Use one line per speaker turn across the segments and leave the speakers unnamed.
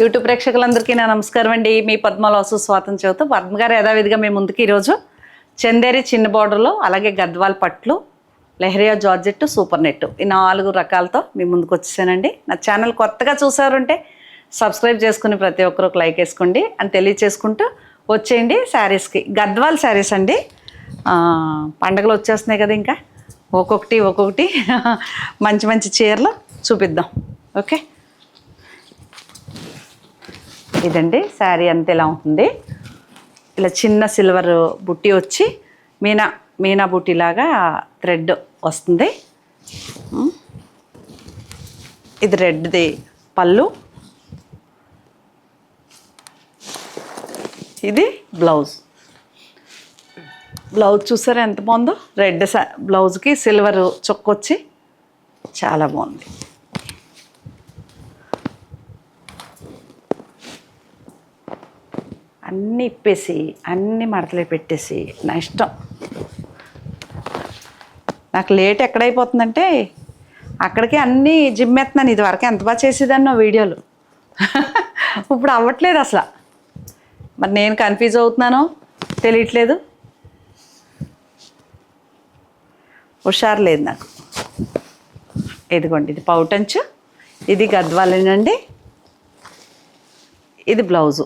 YouTube ప్రేక్షకులందరికీ నా నమస్కారం అండి. మీ పద్మలోసు స్వాతం చవిత పద్మ గారు యథావిధిగా మీ ముందుకు ఈరోజు చందేరి చిన్న బార్డర్లో అలాగే గద్వాల్ పట్లు లెహరియా జార్జెట్ సూపర్ నెట్ ఈ నాలుగు రకాలతో మీ ముందుకు వచ్చేసానండి. నా ఛానల్ కొత్తగా చూసారంటే సబ్స్క్రైబ్ చేసుకుని ప్రతి ఒక్కరు ఒక లైక్ వేసుకోండి. అని తెలియచేసుకుంటూ వచ్చేయండి శారీస్కి. గద్వాల్ శారీస్ అండి. పండగలు వచ్చేస్తున్నాయి కదా ఇంకా. ఒక్కొక్కటి ఒక్కొక్కటి. మంచి మంచి చీరలు చూపిద్దాం. ఓకే? ఇదండి. శారీ అంత ఇలా ఉంటుంది. ఇలా చిన్న సిల్వర్ బుట్టి వచ్చి మీనా మీనా బుట్టిలాగా థ్రెడ్ వస్తుంది. ఇది రెడ్ది పళ్ళు. ఇది బ్లౌజ్. బ్లౌజ్ చూసారా ఎంత బాగుందో? రెడ్ సా- బ్లౌజ్కి సిల్వర్ చొక్కొచ్చి చాలా బాగుంది. అన్నీ ఇప్పేసి అన్నీ మడతలే పెట్టేసి నా ఇష్టం. నాకు లేట్ ఎక్కడైపోతుందంటే అక్కడికి అన్నీ జిమ్మెత్తున్నాను ఇది వరకు ఎంత బాగా చేసేదాన్ని వీడియోలు. ఇప్పుడు అవ్వట్లేదు అసలు. మరి నేను కన్ఫ్యూజ్ అవుతున్నానో తెలియట్లేదు. హుషారు లేదు నాకు. ఇదిగోండి ఇది పౌటంచు ఇది గద్వాలేనండి ఇది బ్లౌజు.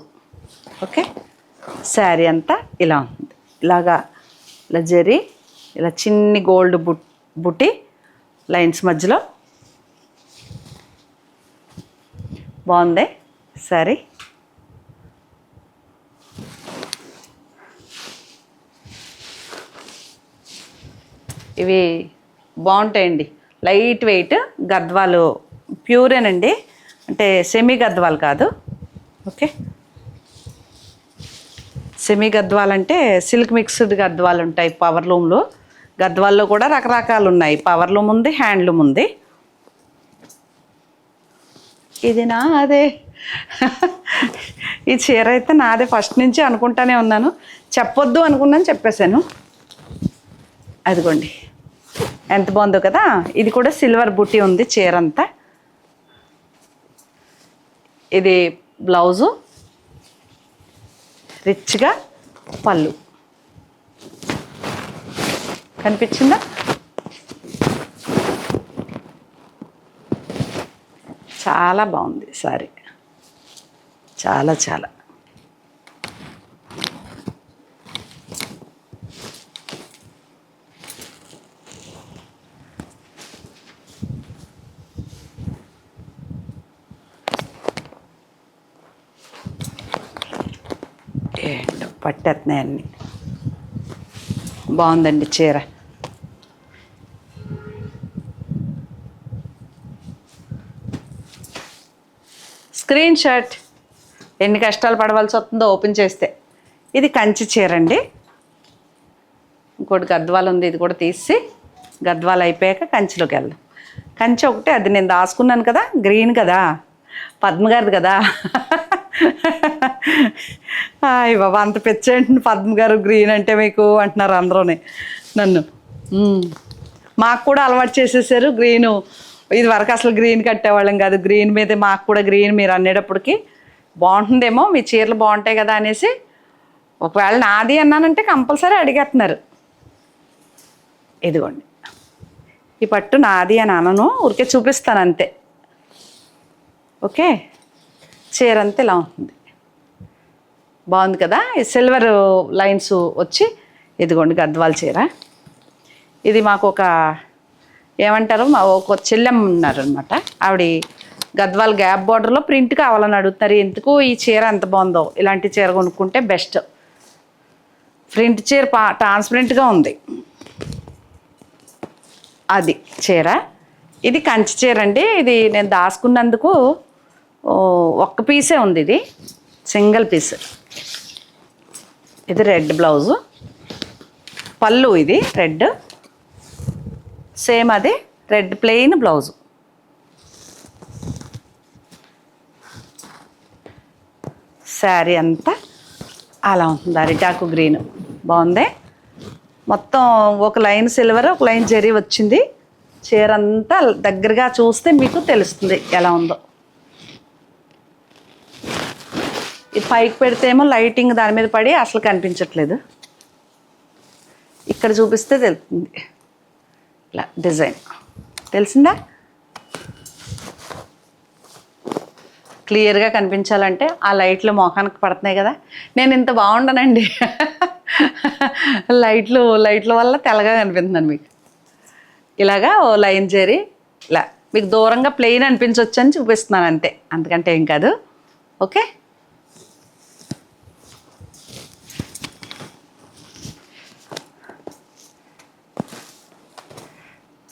ఓకే? శారీ అంతా ఇలా ఉంటుంది ఇలాగా ఇలా జరి ఇలా చిన్ని గోల్డ్ బుట్ బుట్టి లైన్స్ మధ్యలో. బాగుంది శారీ? ఇవి బాగుంటాయండి. లైట్ వెయిట్ గద్వాలు ప్యూరేనండి. అంటే సెమీ గద్వాలు కాదు. ఓకే? సెమీ గద్వాలు అంటే సిల్క్ మిక్స్డ్ గద్వాలు ఉంటాయి పవర్ లూమ్లో గద్వాల్లో కూడా రకరకాలు ఉన్నాయి. పవర్ లూమ్ ఉంది హ్యాండ్లూమ్ ఉంది. ఇది నా అదే ఈ చీర అయితే నాదే. ఫస్ట్ నుంచి అనుకుంటానే ఉన్నాను. చెప్పొద్దు అనుకున్నాను చెప్పేశాను. అదిగోండి. ఎంత బాగుందో కదా. ఇది కూడా సిల్వర్ బుట్టి ఉంది చీర అంతా. ఇది బ్లౌజు రిచ్గా పళ్ళు. కనిపించిందా? చాలా బాగుంది సారీ. చాలా చాలా ఏంటో పట్టేస్తున్నాయి అన్నీ బాగుందండి చీర. Screen shot. ఎన్ని కష్టాలు పడవలసి వస్తుందో ఓపెన్ చేస్తే. ఇది కంచి చీర అండి ఇంకోటి గద్వాలు ఉంది ఇది కూడా తీసి గద్వాలు అయిపోయాక కంచిలోకి వెళ్దాం. కంచి ఒకటే అది నేను దాచుకున్నాను కదా గ్రీన్ కదా పద్మ గారిది కదా. హాయ్ బాబా అంత పెచ్చండి. పద్మ గారు గ్రీన్ అంటే మీకు అంటున్నారు అందరూనే. నన్ను. మాకు కూడా అలవాటు చేసేసారు గ్రీను. ఇది వరకు అసలు గ్రీన్ కట్టేవాళ్ళం కాదు. గ్రీన్ మీద మాకు కూడా గ్రీన్ మీరు అనేటప్పటికి బాగుంటుందేమో మీ చీరలు బాగుంటాయి కదా అనేసి. ఒకవేళ నాది అన్నానంటే కంపల్సరీ అడిగేస్తున్నారు. ఇదిగోండి. ఈ పట్టు నాది అని అనను ఊరికే చూపిస్తాను అంతే. ఓకే? చీర అంతా ఇలా ఉంటుంది. బాగుంది కదా? ఈ సిల్వర్ లైన్స్ వచ్చి ఇదిగోండి గద్వాల చీర. ఇది మాకు ఒక ఏమంటారు? మా ఒక చెల్లెమ్మ ఉన్నారనమాట ఆవిడ గద్వాల్ గ్యాప్ బార్డర్లో ప్రింట్ కావాలని అడుగుతున్నారు. ఎందుకు ఈ చీర ఎంత బాగుందో? ఇలాంటి చీర కొనుక్కుంటే బెస్ట్. ప్రింట్ చీర పా ట్రాన్స్పరెంట్గా ఉంది. అది చీర. ఇది కంచి చీర అండి. ఇది నేను దాచుకున్నందుకు ఒక్క పీసే ఉంది ఇది. Single piece. ఇది రెడ్ బ్లౌజు. పళ్ళు ఇది రెడ్. సేమ్ అది రెడ్ ప్లెయిన్ బ్లౌజు. శారీ అంతా అలా ఉంటుంది. అరిటాకు గ్రీన్. బాగుంది? మొత్తం ఒక లైన్ సిల్వర్ ఒక లైన్ జరీ వచ్చింది. చీర అంతా దగ్గరగా చూస్తే మీకు తెలుస్తుంది ఎలా ఉందో. ఇది పైకి పెడితే ఏమో లైటింగ్ దాని మీద పడి అసలు కనిపించట్లేదు. ఇక్కడ చూపిస్తే తెలుస్తుంది. ఇలా డిజైన్. తెలిసిందా? క్లియర్గా కనిపించాలంటే ఆ లైట్లు మొఖానికి పడుతున్నాయి కదా. నేను ఇంత బాగుండనండి. లైట్లు లైట్ల వల్ల తెల్లగా కనిపిస్తున్నాను మీకు. ఇలాగా ఓ లైన్ చేరి ఇలా. మీకు దూరంగా ప్లెయిన్ అనిపించవచ్చు అని చూపిస్తున్నాను అంతే. అంతకంటే ఏం కాదు. ఓకే?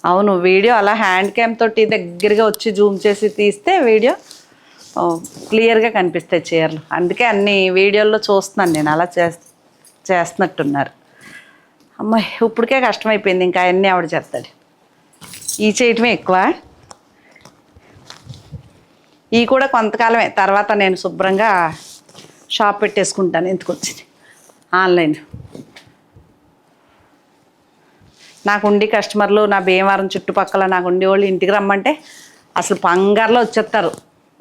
అవును వీడియో అలా హ్యాండ్ క్యామ్ తోటి దగ్గరగా వచ్చి జూమ్ చేసి తీస్తే వీడియో క్లియర్గా కనిపిస్తాయి చీరలు. అందుకే అన్ని వీడియోల్లో చూస్తున్నాను నేను అలా చేస్ చేస్తున్నట్టున్నారు. అమ్మాయి ఇప్పటికే కష్టమైపోయింది ఇంకా అవన్నీ ఆవిడ చేస్తాడు ఈ చేయటమే ఎక్కువ. ఈ కూడా కొంతకాలమే తర్వాత నేను శుభ్రంగా షాప్ పెట్టేసుకుంటాను ఎందుకు వచ్చింది? ఆన్లైన్. నాకు ఉండి కస్టమర్లు నా భీమవరం చుట్టుపక్కల నాకు ఉండి వాళ్ళు ఇంటికి రమ్మంటే అసలు పంగారులో వచ్చేస్తారు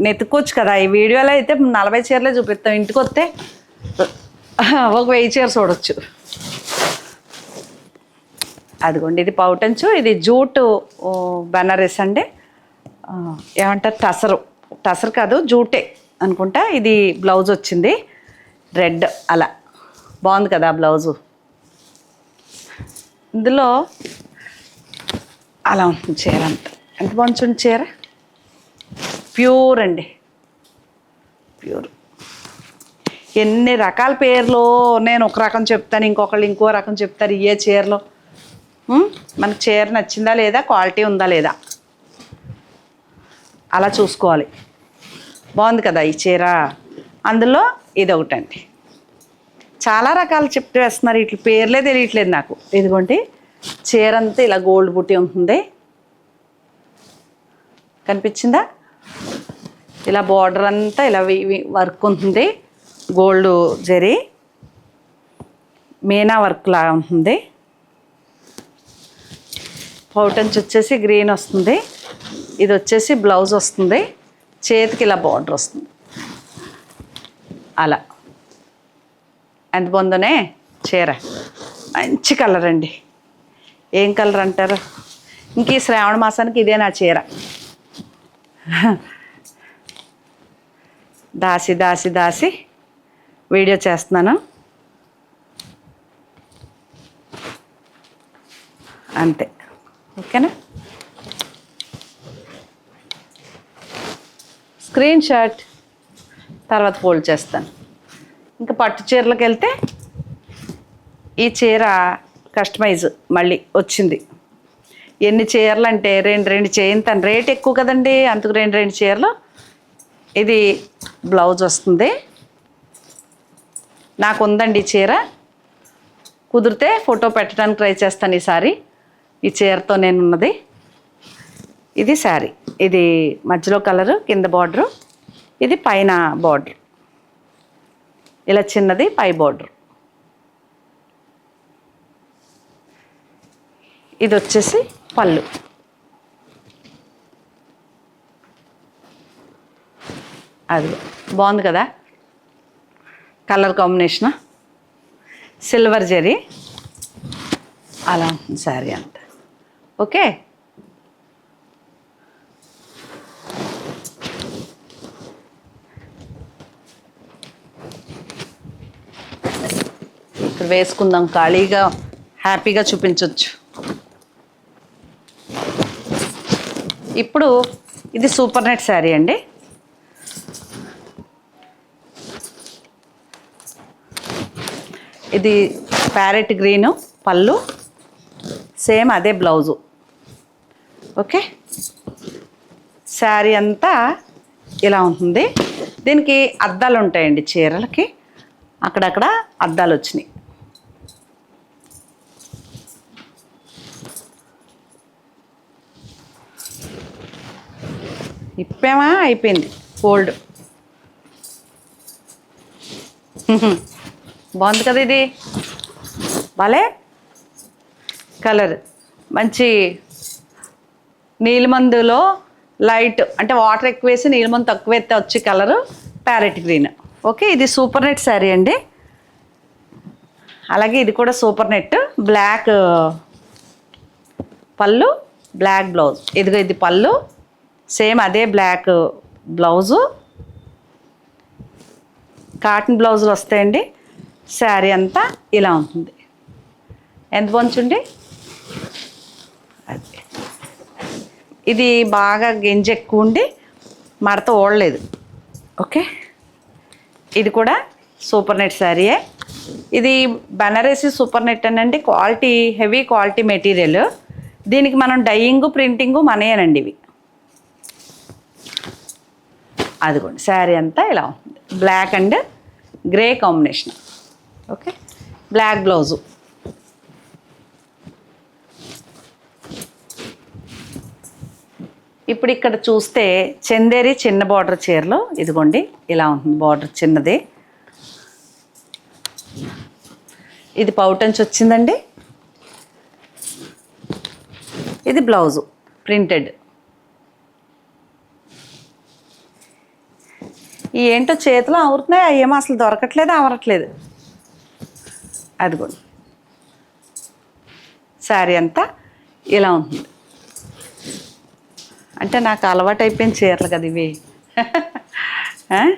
నెత్తుకోవచ్చు కదా ఈ వీడియోలో అయితే నలభై చీరలే చూపిస్తాం. ఇంటికి వస్తే ఒక వెయ్యి చీర చూడొచ్చు. అదిగోండి ఇది పౌటంచు ఇది జూటు బెనారస్ అండి. ఏమంటారు టసరు. టసర్ కాదు జూటే అనుకుంటా. ఇది బ్లౌజ్ వచ్చింది. రెడ్ అలా. బాగుంది కదా బ్లౌజు. ఇందులో అలా ఉంటుంది చీర అంత. ఎంత బాగుంది చీర? ప్యూర్ అండి. ప్యూర్. ఎన్ని రకాల పేర్లు నేను ఒక రకం చెప్తాను ఇంకొకళ్ళు ఇంకో రకం చెప్తారు ఏ చీరలో. మనకు చీర నచ్చిందా లేదా క్వాలిటీ ఉందా లేదా? అలా చూసుకోవాలి. బాగుంది కదా ఈ చీర? అందులో ఇది ఒకటండి చాలా రకాలు చెప్తూ వేస్తున్నారు. ఇట్లా పేర్లే తెలియట్లేదు నాకు. ఇదిగోండి. చీర అంతా ఇలా గోల్డ్ బుట్టి ఉంటుంది. కనిపించిందా? ఇలా బార్డర్ అంతా ఇలా వర్క్ ఉంటుంది. గోల్డ్ జరీ. మీనా వర్క్ లాగా ఉంటుంది. పౌటన్స్ వచ్చేసి గ్రీన్ వస్తుంది. ఇది వచ్చేసి బ్లౌజ్ వస్తుంది. చేతికి ఇలా బార్డర్ వస్తుంది. అలా. ఎంత బాగుందోనే చీర. మంచి కలర్ అండి. ఏం కలర్ అంటారు? ఇంక ఈ శ్రావణ మాసానికి ఇదే నా చీర. దాసి దాసి దాసి వీడియో చేస్తున్నాను. అంతే. ఓకేనా? స్క్రీన్ షాట్ తర్వాత ఫోల్డ్ చేస్తాను. ఇంకా పట్టు చీరలకు వెళ్తే ఈ చీర కస్టమైజ్ మళ్ళీ వచ్చింది. ఎన్ని చీరలు అంటే రెండు రెండు చేయిన తన రేట్ ఎక్కువ కదండి అందుకు రెండు రెండు చీరలు. ఇది బ్లౌజ్ వస్తుంది. నాకు ఉందండి ఈ చీర. కుదిరితే ఫోటో పెట్టడానికి ట్రై చేస్తాను ఈసారి. ఈ చీరతో నేను ఉన్నది ఇది శారీ. ఇది మధ్యలో కలరు కింద బార్డరు. ఇది పైన బార్డర్. ఇలా చిన్నది పై బార్డర్ ఇది వచ్చేసి పళ్ళు. అది బాగుంది కదా? Colour combination silver zari. అలా శారీ అంత. ఓకే వేసుకుందాం ఖాళీగా హ్యాపీగా చూపించవచ్చు ఇప్పుడు ఇది సూపర్ నెట్ శారీ అండి. ఇది ప్యారెట్ గ్రీను పళ్ళు సేమ్ అదే బ్లౌజు. ఓకే? శారీ అంతా ఇలా ఉంటుంది. దీనికి అద్దాలు ఉంటాయండి చీరలకి. అక్కడక్కడ అద్దాలు వచ్చినాయి. ఇప్పేమా అయిపోయింది. కోల్డ్ బాగుంది కదా ఇది? భలే. కలర్ మంచి నీలిమందులో లైట్ అంటే వాటర్ ఎక్కువ వేసి నీలిమందు తక్కువ ఎత్తే వచ్చే కలరు ప్యారెట్ గ్రీన్ ఓకే ఇది సూపర్ నెట్ శారీ అండి. అలాగే ఇది కూడా సూపర్ నెట్ బ్లాక్ పళ్ళు బ్లాక్ బ్లౌజ్ ఇదిగో ఇది పళ్ళు. సేమ్ అదే బ్లాక్ బ్లౌజు. కాటన్ బ్లౌజులు వస్తాయండి. శారీ అంతా ఇలా ఉంటుంది. ఎంత పొంచుండి? అది. ఇది బాగా గింజ ఎక్కువ ఉండి మడత ఓడలేదు. ఓకే? ఇది కూడా సూపర్ నెట్ శారీయే. ఇది బనారసి సూపర్ నెట్ అనండి. Quality heavy quality material. దీనికి మనం డైయింగ్ ప్రింటింగ్ మనయేనండి ఇవి. అదిగోండి శారీ అంతా ఇలా ఉంటుంది black and grey combination. Okay? Black blouse. ఇప్పుడు ఇక్కడ చూస్తే చందేరి చిన్న బార్డర్ చీరలో ఇదిగోండి ఇలా ఉంటుంది బార్డర్ చిన్నది. ఇది పౌటంచి వచ్చిందండి. ఇది బ్లౌజు ప్రింటెడ్. ఈ ఏంటో చేతిలో అవుతున్నాయి అవి ఏమో అసలు దొరకట్లేదు అవరట్లేదు అది కూడా శారీ అంతా ఇలా ఉంటుంది. అంటే నాకు అలవాటు అయిపోయిన చీరలు కదా ఇవి.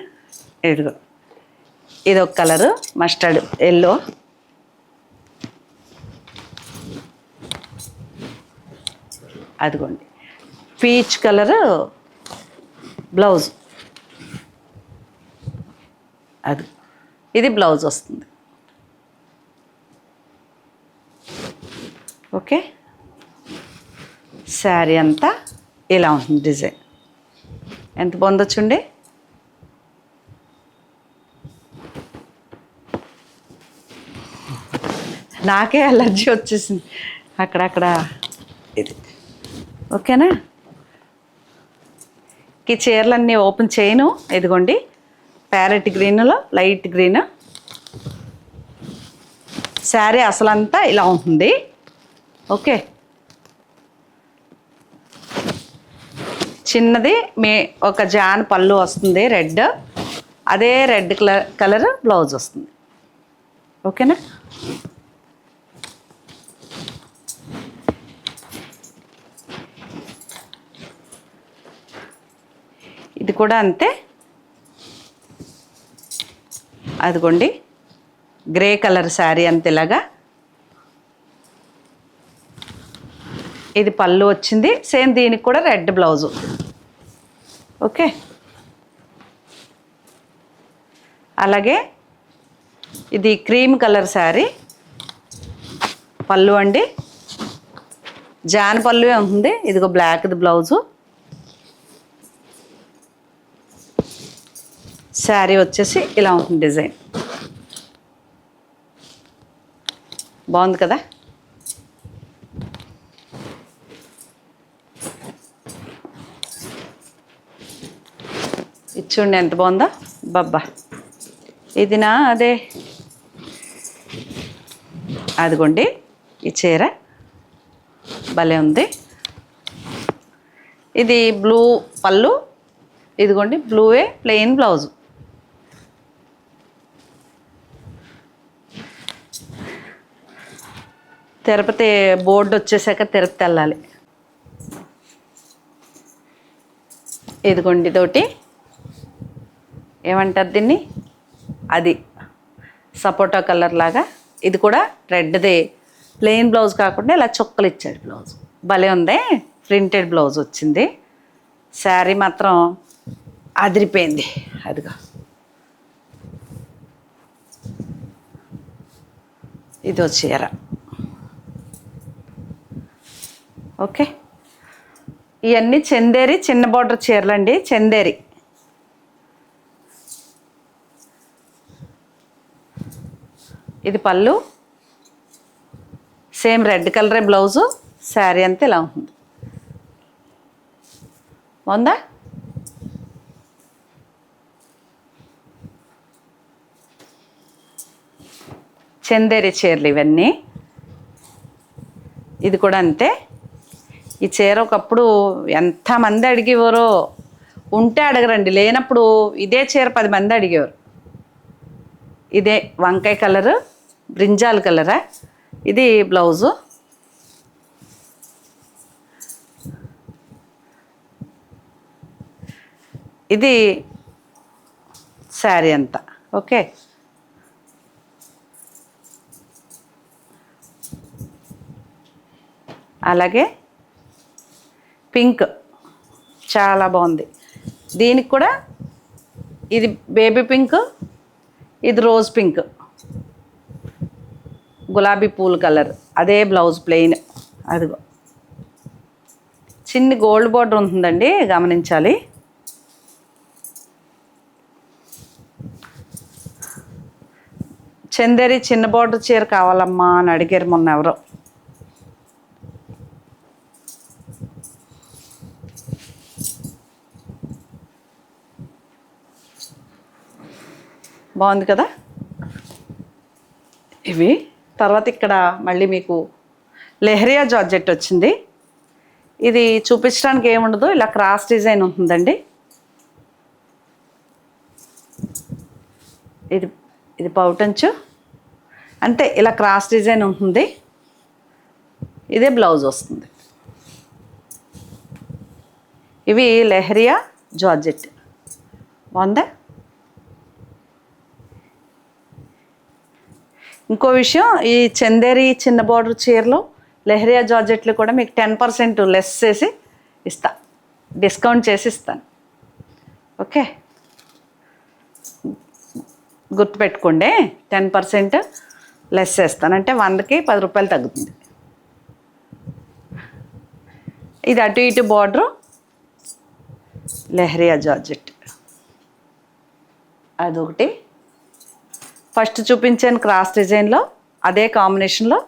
ఇదిగో. ఇది ఒక కలరు మస్టర్డ్ ఎల్లో. అదిగోండి. Peach colour blouse. అది. ఇది బ్లౌజ్ వస్తుంది. ఓకే? శారీ అంతా ఇలా ఉంటుంది డిజైన్. ఎంత పొందొచ్చుండి? నాకే అలర్జీ వచ్చేసింది. అక్కడక్కడ ఇది. ఓకేనా? ఈ చీరలన్నీ ఓపెన్ చేయను. ఇదిగోండి. ప్యారెట్ గ్రీన్లో లైట్ గ్రీన్. శారీ అసలంతా ఇలా ఉంటుంది. ఓకే. చిన్నది మే ఒక జాన్ పళ్ళు వస్తుంది రెడ్. అదే రెడ్ కలర్ కలర్ బ్లౌజ్ వస్తుంది. ఓకేనా? ఇది కూడా అంతే. అదిగోండి గ్రే కలర్ శారీ అంతేలాగా ఇది పళ్ళు వచ్చింది సేమ్ దీనికి కూడా రెడ్ బ్లౌజు. ఓకే. అలాగే ఇది క్రీమ్ కలర్ శారీ. పళ్ళు అండి. జాన్ పళ్ళు ఉంది ఇదిగో బ్లాక్ది బ్లౌజు. శారీ వచ్చేసి ఇలా ఉంటుంది డిజైన్. బాగుంది కదా? ఇది చూడండి ఎంత బాగుందో. బబ్బా. ఇది నా అదే? అదిగోండి ఈ చీర. భలే ఉంది. ఇది బ్లూ పళ్ళు. ఇదిగోండి బ్లూవే ప్లెయిన్ బ్లౌజు. తిరుపతి బోర్డు వచ్చేసాక తిరుపతి వెళ్ళాలి. ఇదిగోండి తోటి. ఏమంటారు దీన్ని? అది. సపోటా కలర్ లాగా. ఇది కూడా రెడ్ది. ప్లెయిన్ బ్లౌజ్ కాకుండా ఇలా చొక్కలు ఇచ్చాడు బ్లౌజ్. భలే ఉంది. ప్రింటెడ్ బ్లౌజ్ వచ్చింది. శారీ మాత్రం అదిరిపోయింది. అదిగో. ఇది చీర. ఓకే. ఇవన్నీ చందేరి చిన్న బార్డర్ చీరలండి చందేరి. ఇది పళ్ళు. సేమ్ రెడ్ కలరే బ్లౌజు శారీ అంతా ఇలా ఉంటుంది. ఉందా? చందేరి చీరలు ఇవన్నీ. ఇది కూడా అంతే. ఈ చీర ఒకప్పుడు ఎంతమంది అడిగేవారో? ఉంటే అడగరండి. లేనప్పుడు ఇదే చీర పది మంది అడిగేవారు. ఇదే వంకాయ కలరు బ్రింజాల్ కలరా? ఇది బ్లౌజు. ఇది శారీ అంతా. ఓకే. అలాగే పింక్. చాలా బాగుంది. దీనికి కూడా ఇది బేబీ పింక్ ఇది రోజ్ పింక్. గులాబీ పూల కలర్. అదే బ్లౌజ్ ప్లెయిన్. అదిగో. చిన్ని గోల్డ్ బార్డర్ ఉంటుందండి గమనించాలి. చందేరి చిన్న బార్డర్ చీర కావాలమ్మా అని అడిగారు మొన్న ఎవరో. బాగుంది కదా? ఇవి. తర్వాత ఇక్కడ మళ్ళీ మీకు లెహరియా జార్జెట్ వచ్చింది. ఇది చూపించడానికి ఏముండదు ఇలా క్రాస్ డిజైన్ ఉంటుందండి. ఇది ఇది పౌటంచు. అంతే ఇలా క్రాస్ డిజైన్ ఉంటుంది. ఇదే బ్లౌజ్ వస్తుంది. ఇవి లెహరియా జార్జెట్. బాగుందా? ఇంకో విషయం ఈ చందేరి చిన్న బార్డర్ చీరలు లెహరియా జార్జెట్లు కూడా మీకు టెన్ పర్సెంట్ లెస్ చేసి ఇస్తా. డిస్కౌంట్ చేసి ఇస్తాను. ఓకే? గుర్తుపెట్టుకోండి టెన్ పర్సెంట్ లెస్ చేస్తాను. అంటే వందకి పది రూపాయలు తగ్గుతుంది. ఇది అటు ఇటు బార్డరు లెహరియా జార్జెట్. అదొకటి. ఫస్ట్ చూపించాను క్రాస్ డిజైన్లో అదే కాంబినేషన్లో.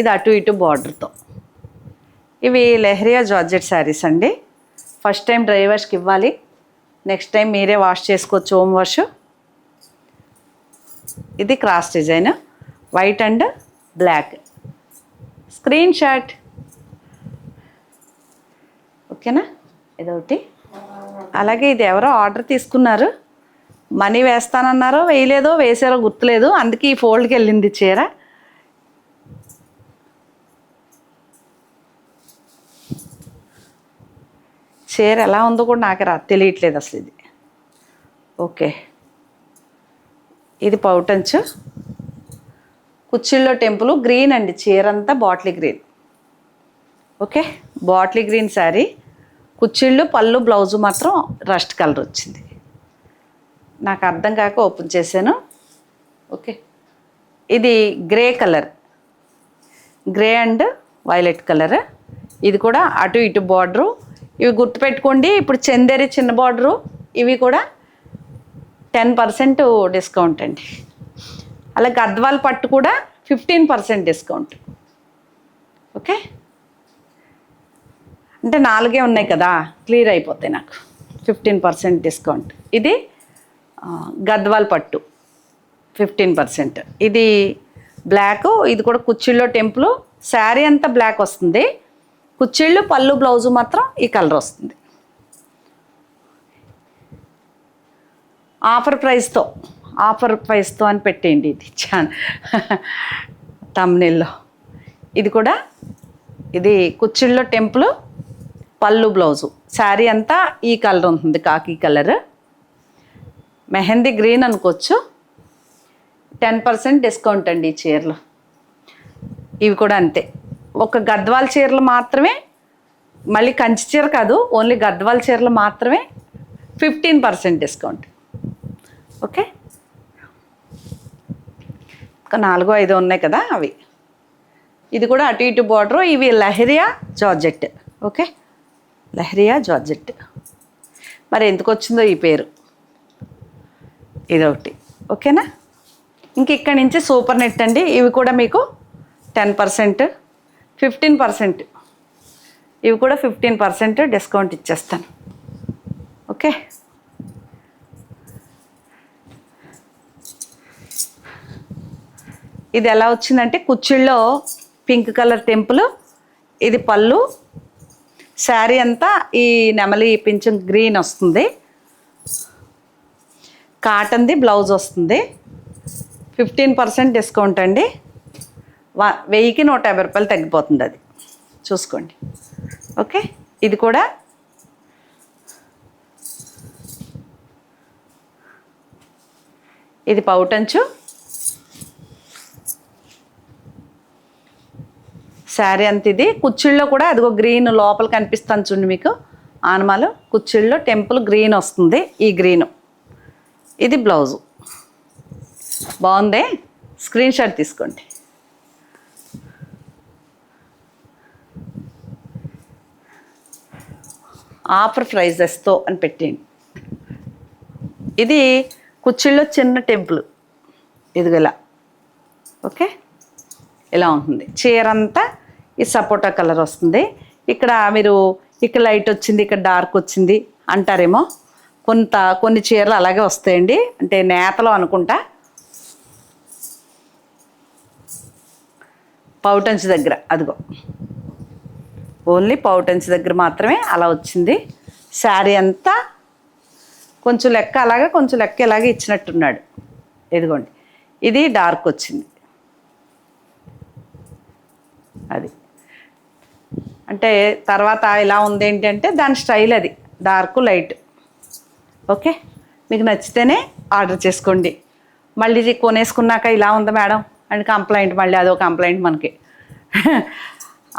ఇది అటు ఇటు బార్డర్తో. ఇవి లెహరియా జార్జెట్ శారీస్ అండి. ఫస్ట్ టైం డ్రైవర్స్కి ఇవ్వాలి. నెక్స్ట్ టైం మీరే వాష్ చేసుకోవచ్చు హోమ్ వాష్. ఇది cross design. White and black. Screenshot. ఓకేనా? ఇదొకటి. అలాగే ఇది ఎవరో ఆర్డర్ తీసుకున్నారు. మనీ వేస్తానన్నారో వేయలేదో వేసారో గుర్తులేదు. అందుకే ఈ ఫోల్డ్కి వెళ్ళింది చీర. చీర ఎలా ఉందో కూడా నాకు రా తెలియట్లేదు అసలు ఇది. ఓకే. ఇది పౌటంచు. కుచ్చిళ్ళో టెంపుల్ గ్రీన్ అండి. చీర అంతా bottle green. Okay. Bottle green sari. కుచ్చిళ్ళు పళ్ళు బ్లౌజు మాత్రం రస్ట్ కలర్ వచ్చింది. నాకు అర్థం కాక ఓపెన్ చేశాను. ఓకే. ఇది grey colour. Grey and violet colour. ఇది కూడా అటు ఇటు బార్డరు. ఇవి గుర్తుపెట్టుకోండి ఇప్పుడు చందేరి చిన్న బార్డరు. ఇవి కూడా టెన్ పర్సెంట్ డిస్కౌంట్ అండి. అలా గద్వాల్ పట్టు కూడా ఫిఫ్టీన్ పర్సెంట్ డిస్కౌంట్. ఓకే. అంటే నాలుగే ఉన్నాయి కదా క్లియర్ అయిపోతాయి నాకు. Fifteen percent discount. ఇది గద్వాల్ పట్టు ఫిఫ్టీన్ పర్సెంట్ ఇది బ్లాక్ ఇది కూడా కుచ్చిళ్ళో టెంపుల్ శారీ అంతా బ్లాక్ వస్తుంది. కుచ్చిళ్ళు పళ్ళు బ్లౌజు మాత్రం ఈ కలర్ వస్తుంది. ఆఫర్ ప్రైస్తో ఆఫర్ ప్రైస్తో అని పెట్టేయండి ఇది. చాన్ తమ్నెల్లో ఇది కూడా ఇది కుచ్చిళ్ళో టెంపుల్ పళ్ళు బ్లౌజు శారీ అంతా ఈ కలర్ ఉంటుంది కాకి కలర్ మెహందీ గ్రీన్ అనుకోవచ్చు. టెన్ పర్సెంట్ డిస్కౌంట్ అండి ఈ చీరలు. ఇవి కూడా అంతే. ఒక గద్వాల్ చీరలు మాత్రమే మళ్ళీ కంచి చీర కాదు ఓన్లీ గద్వాల్ చీరలు మాత్రమే ఫిఫ్టీన్ పర్సెంట్ డిస్కౌంట్ ఓకే? ఒక నాలుగో ఐదు ఉన్నాయి కదా అవి. ఇది కూడా అటు ఇటు బార్డరు ఇవి lehariya georgette. Okay? Lehariya georgette. మరి ఎందుకు వచ్చిందో ఈ పేరు? ఇదొకటి. ఓకేనా? ఇంక ఇక్కడి నుంచి సూపర్ నెట్ అండి. ఇవి కూడా మీకు టెన్ పర్సెంట్ ఫిఫ్టీన్ పర్సెంట్. ఇవి కూడా ఫిఫ్టీన్ పర్సెంట్ డిస్కౌంట్ ఇచ్చేస్తాను. ఓకే? ఇది ఎలా వచ్చిందంటే కుచ్చిళ్ళలో పింక్ కలర్ టెంపుల్ ఇది పళ్ళు శారీ అంతా ఈ నెమలి పింఛం గ్రీన్ వస్తుంది. కాటన్ది బ్లౌజ్ వస్తుంది. ఫిఫ్టీన్ పర్సెంట్ డిస్కౌంట్ అండి. వా వెయ్యికి నూట యాభై రూపాయలు తగ్గిపోతుంది అది. చూసుకోండి. ఓకే? ఇది కూడా ఇది పౌటంచు. శారీ అంత ఇది కుచ్చిళ్ళలో కూడా అదిగో గ్రీన్ లోపల కనిపిస్తాను చూడండి మీకు. ఆనమాలు. కుచ్చిళ్ళలో టెంపుల్ గ్రీన్ వస్తుంది. ఈ గ్రీను. ఇది బ్లౌజు. బాగుందే? స్క్రీన్ షాట్ తీసుకోండి. ఆఫర్ ప్రైజెస్తో అని పెట్టేయండి. ఇది కుచ్చిళ్ళలో చిన్న టెంపుల్. ఇదిగలా ఓకే? ఇలా ఉంటుంది. చీర అంతా ఈ సపోటా కలర్ వస్తుంది. ఇక్కడ మీరు ఇక్కడ లైట్ వచ్చింది ఇక్కడ డార్క్ వచ్చింది అంటారేమో? కొంత కొన్ని చీరలు అలాగే వస్తాయండి. అంటే నేతలు అనుకుంటా. పౌటంచి దగ్గర అదిగో. ఓన్లీ పౌటంచి దగ్గర మాత్రమే అలా వచ్చింది. శారీ అంతా కొంచెం లెక్క అలాగా కొంచెం లెక్క ఇలాగే ఇచ్చినట్టున్నాడు. ఇదిగోండి. ఇది డార్క్ వచ్చింది. అది. అంటే తర్వాత ఇలా ఉంది ఏంటంటే దాని స్టైల్ అది. Dark light. ఓకే? మీకు నచ్చితేనే ఆర్డర్ చేసుకోండి. మళ్ళీ ఇది కొనేసుకున్నాక ఇలా ఉంది మేడం? అండ్ కంప్లైంట్ మళ్ళీ అదో కంప్లైంట్ మనకి.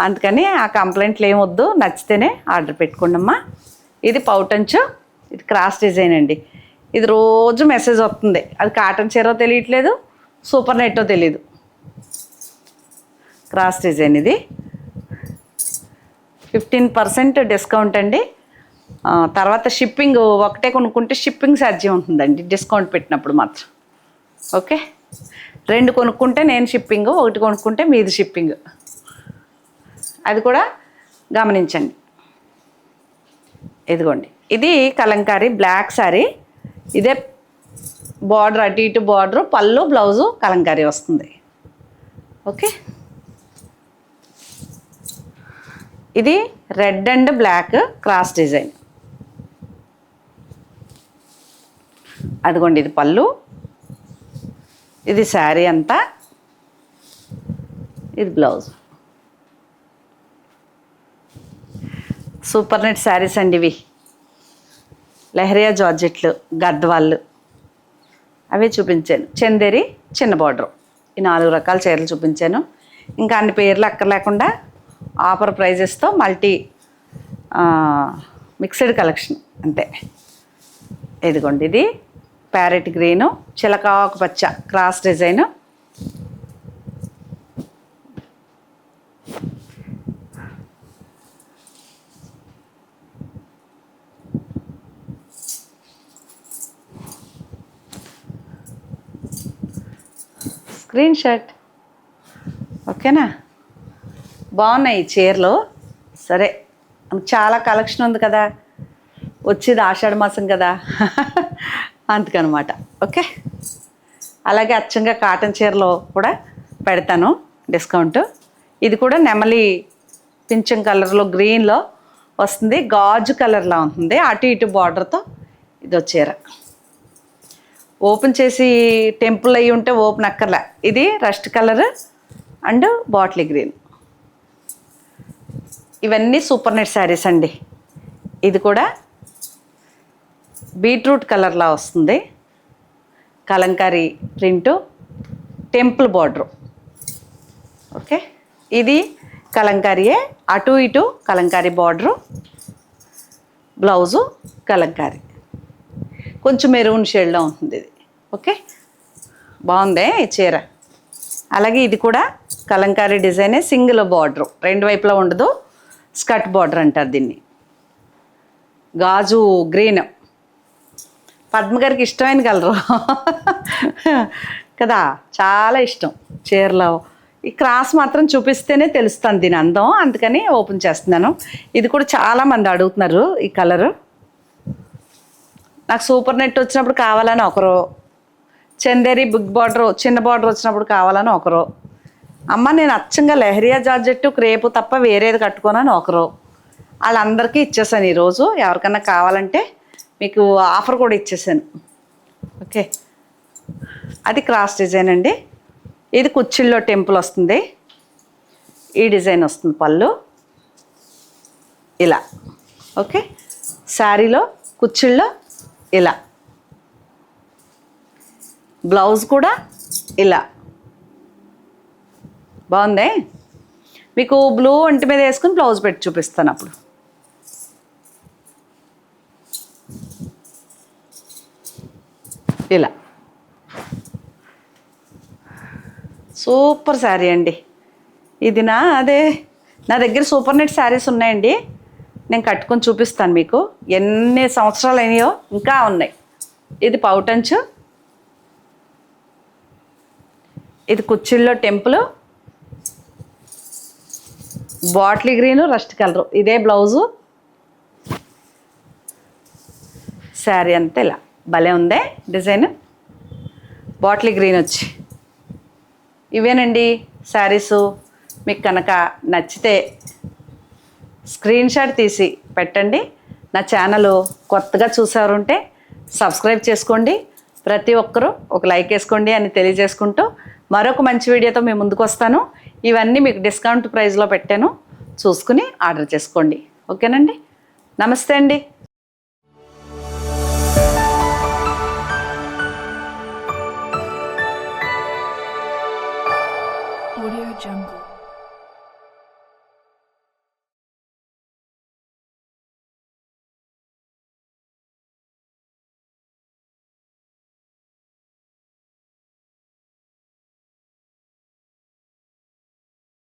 అందుకని ఆ కంప్లైంట్లు ఏం వద్దు నచ్చితేనే ఆర్డర్ పెట్టుకోండమ్మా ఇది పౌటంచు ఇది క్రాస్ డిజైన్ అండి. ఇది రోజు మెసేజ్ వస్తుంది. అది కాటన్ చీరో తెలియట్లేదు సూపర్ నెట్టో తెలియదు క్రాస్ డిజైన్ ఇది. ఫిఫ్టీన్ పర్సెంట్ డిస్కౌంట్ అండి. తర్వాత షిప్పింగ్ ఒకటే కొనుక్కుంటే షిప్పింగ్ ఛార్జీ ఉంటుందండి. డిస్కౌంట్ పెట్టినప్పుడు మాత్రం. ఓకే రెండు కొనుక్కుంటే నేను షిప్పింగ్ ఒకటి కొనుక్కుంటే మీది షిప్పింగ్ అది కూడా గమనించండి. ఇదిగోండి. ఇది కలంకారీ బ్లాక్ శారీ ఇదే బార్డర్ అటు ఇటు బార్డర్ పళ్ళు బ్లౌజు కలంకారీ వస్తుంది. ఓకే ఇది red and black cross design అదిగోండి ఇది పళ్ళు. ఇది శారీ అంతా. ఇది బ్లౌజ్. సూపర్ నెట్ శారీస్ అండి ఇవి. లెహరియా జార్జెట్లు గద్వాళ్ళు అవే చూపించాను. చందేరి చిన్న బార్డర్. ఈ నాలుగు రకాల చీరలు చూపించాను. ఇంకా అన్ని పేర్లు అక్కర్లేకుండా ఆఫర్ ప్రైజెస్తో మల్టీ మిక్స్డ్ కలెక్షన్ అంతే. ఇదిగోండి ఇది. ప్యారెట్ గ్రీను చిలకాకు పచ్చ క్రాస్ డిజైను. Screen shot. ఓకేనా? బాగున్నాయి చీరలు. సరే చాలా కలెక్షన్ ఉంది కదా. వచ్చేది ఆషాఢ మాసం కదా. అందుకనమాట. ఓకే? అలాగే అచ్చంగా కాటన్ చీరలో కూడా పెడతాను డిస్కౌంట్. ఇది కూడా నెమలి పింఛం కలర్లో గ్రీన్లో వస్తుంది. గాజు కలర్లో ఉంటుంది. అటు ఇటు బార్డర్తో ఇది చీర. ఓపెన్ చేసి టెంపుల్ అయ్యి ఉంటే ఓపెన్ అక్కర్లే. ఇది rust colour and bottle green. ఇవన్నీ సూపర్ నెట్ శారీస్ అండి. ఇది కూడా బీట్రూట్ కలర్లా వస్తుంది. Kalamkari print. Temple border. Okay? ఇది కలంకారీయే. అటు ఇటు కలంకారీ బార్డరు. బ్లౌజు కలంకారీ. కొంచెం మెరూన్ షేడ్లో ఉంటుంది ఇది. ఓకే? బాగుందే ఈ చీర. అలాగే ఇది కూడా కలంకారీ డిజైనే సింగిల్ బార్డరు. రెండు వైపులా ఉండదు. స్కర్ట్ బార్డర్ అంటారు దీన్ని. గాజు గ్రీన్. పద్మ గారికి ఇష్టమైన కలరు. కదా చాలా ఇష్టం చీరలో. ఈ క్రాస్ మాత్రం చూపిస్తేనే తెలుస్తుంది దీని అందం. అందుకని ఓపెన్ చేస్తున్నాను. ఇది కూడా చాలామంది అడుగుతున్నారు ఈ కలరు. నాకు సూపర్ నెట్ వచ్చినప్పుడు కావాలని ఒకరు. చందేరి బిగ్ బార్డర్ చిన్న బార్డర్ వచ్చినప్పుడు కావాలని ఒకరు. అమ్మ నేను అచ్చంగా లెహరియా జార్జెట్టు క్రేపు తప్ప వేరేది కట్టుకోనని ఒకరు. వాళ్ళందరికీ ఇచ్చేసాను ఈరోజు. ఎవరికన్నా కావాలంటే మీకు ఆఫర్ కూడా ఇచ్చేసాను. ఓకే. అది క్రాస్ డిజైన్ అండి. ఇది కుచ్చిల్లో టెంపుల్ వస్తుంది. ఈ డిజైన్ వస్తుంది పళ్ళు. ఇలా. ఓకే. శారీలో కుచ్చిళ్ళలో ఇలా. బ్లౌజ్ కూడా ఇలా. బాగుంది? మీకు బ్లూ ఒంటి మీద వేసుకుని బ్లౌజ్ పెట్టి చూపిస్తాను అప్పుడు. ఇలా. సూపర్ శారీ అండి. ఇది నా అదే నా దగ్గర సూపర్ నెట్ శారీస్ ఉన్నాయండి. నేను కట్టుకొని చూపిస్తాను మీకు. ఎన్ని సంవత్సరాలు అయినాయో ఇంకా ఉన్నాయి. ఇది పౌటంచు ఇది కుర్చీల్లో temple. Bottle green rust colour. ఇదే బ్లౌజు. శారీ అంతా ఇలా. భలే ఉందే డిజైన్. బాటిల్ గ్రీన్ వచ్చి. ఇవేనండి శారీసు? మీకు కనుక నచ్చితే స్క్రీన్ షాట్ తీసి పెట్టండి. నా ఛానల్ కొత్తగా చూసారుంటే సబ్స్క్రైబ్ చేసుకోండి. ప్రతి ఒక్కరూ ఒక లైక్ వేసుకోండి అని తెలియజేసుకుంటూ మరొక మంచి వీడియోతో మేము ముందుకు వస్తాను. ఇవన్నీ మీకు డిస్కౌంట్ ప్రైస్లో పెట్టాను. చూసుకుని ఆర్డర్ చేసుకోండి. ఓకేనండి? నమస్తే అండి.